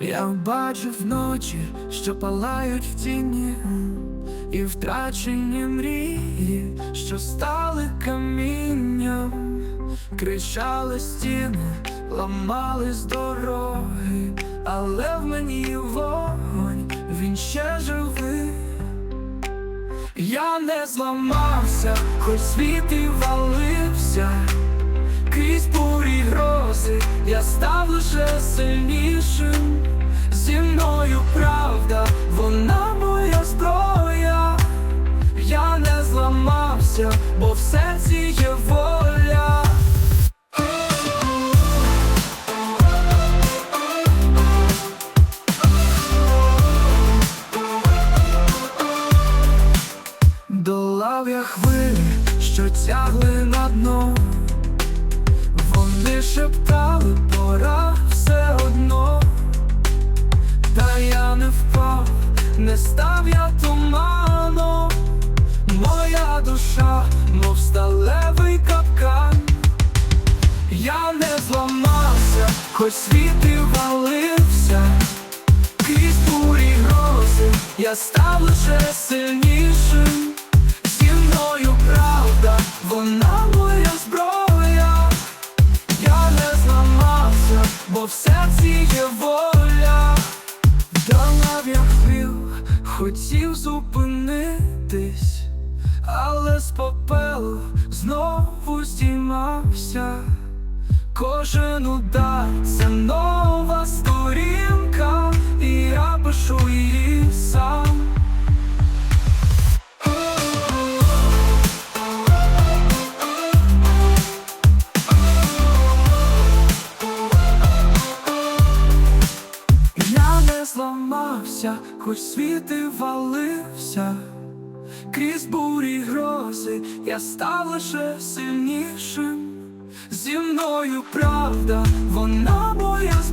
Я бачив вночі, що палають в тіні, і втрачені мрії, що стали камінням, кричали стіни, ламались дороги, але в мені вогонь, він ще живий. Я не зламався, хоч світ і валився, крізь бурі я став лише сильнішим. Зі мною правда, вона моя зброя. Я не зламався, бо в серці є воля. Долав я хвилі, що тягли на дно. Я не зламався, хоч світ і валився. Крізь бурі грози, я став лише сильнішим. Зі мною правда, вона моя зброя. Я не зламався, бо в серці є воля. Долав я хвіл, хотів зупинитись, але з попелу знову здіймався. Кожен удар це нова сторінка, і я пишу її сам. Я не зламався, хоч світ і валився. Крізь бурі грози я став лише сильнішим. Зі мною правда, вона моя.